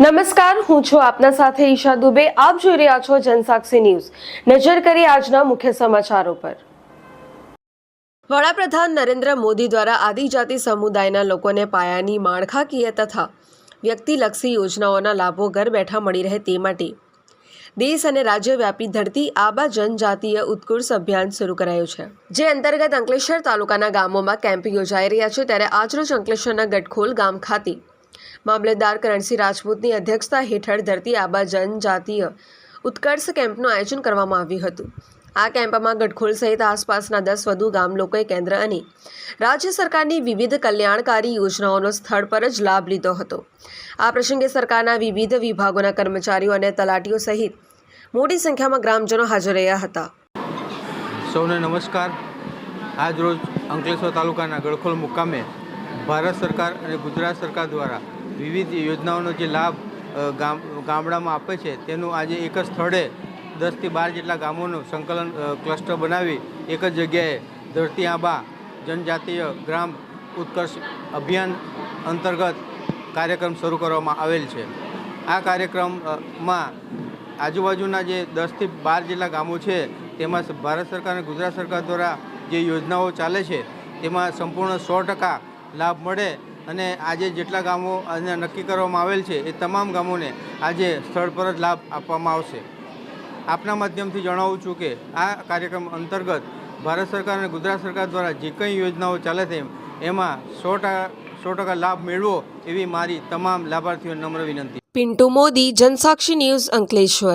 નમસ્કાર, હું છું આપના સાથે ઈશા દુબે. આપ જોઈ રહ્યા છો જનસાક્ષી ન્યૂઝ. નજર કરી આજના મુખ્ય સમાચારો પર. વડાપ્રધાન નરેન્દ્ર મોદી દ્વારા આદિજાતિ સમુદાયના લોકોને પાયાની માળખાકીય તથા વ્યક્તિલક્ષી યોજનાઓના લાભો ઘર બેઠા મળી રહે તે માટે દેશ અને રાજ્યવ્યાપી ધરતી આબા જનજાતીય ઉત્કર્ષ અભિયાન શરૂ કરાયું છે. જે અંતર્ગત અંકલેશ્વર તાલુકાના ગામોમાં કેમ્પ યોજાઈ રહ્યા છે, ત્યારે આજરોજ અંકલેશ્વરના ગટખોલ ગામ ખાતે મામલતદાર કરણસિંહ રાજપૂતની અધ્યક્ષતા હેઠળ ધરતી આબા જનજાતીય ઉત્કર્ષ કેમ્પનું આયોજન કરવામાં આવ્યું હતું. આ કેમ્પમાં ગઢખોલ સહિત આસપાસના દસ વધુ ગામ લોકોએ કેન્દ્ર અને રાજ્ય સરકારની વિવિધ કલ્યાણકારી યોજનાઓનો સ્થળ પર જ લાભ લીધો હતો. આ પ્રસંગે સરકારના વિવિધ વિભાગોના કર્મચારીઓ અને તલાટીઓ સહિત મોટી સંખ્યામાં ગ્રામજનો હાજર રહ્યા હતા. સૌને નમસ્કાર. આજ અંકલેશ્વર તાલુકાના ગળખોલ મુકામે ભારત સરકાર અને ગુજરાત સરકાર દ્વારા વિવિધ યોજનાઓનો જે લાભ ગામ, ગામડામાં આપે છે, તેનું આજે એક જ સ્થળે દસથી બાર જેટલા ગામોનું સંકલન ક્લસ્ટર બનાવી એક જ જગ્યાએ ધરતી આંબા જનજાતીય ગ્રામ ઉત્કર્ષ અભિયાન અંતર્ગત કાર્યક્રમ શરૂ કરવામાં આવેલ છે. આ કાર્યક્રમમાં આજુબાજુના જે દસથી બાર જેટલા ગામો છે, તેમાં ભારત સરકાર અને ગુજરાત સરકાર દ્વારા જે યોજનાઓ ચાલે છે, તેમાં સંપૂર્ણ સો ટકા લાભ મળે અને આજે જેટલા ગામો અને નક્કી કરવામાં આવેલ છે, એ તમામ ગામોને આજે સ્થળ પર જ લાભ આપવામાં આવશે. આપના માધ્યમથી જણાવું છું કે આ કાર્યક્રમ અંતર્ગત ભારત સરકાર અને ગુજરાત સરકાર દ્વારા જે કંઈ યોજનાઓ ચાલે છે, એમાં સો સો ટકા લાભ મેળવો એવી મારી તમામ લાભાર્થીઓને નમ્ર વિનંતી. પિન્ટુ મોદી, જનસાક્ષી ન્યૂઝ અંકલેશ્વર.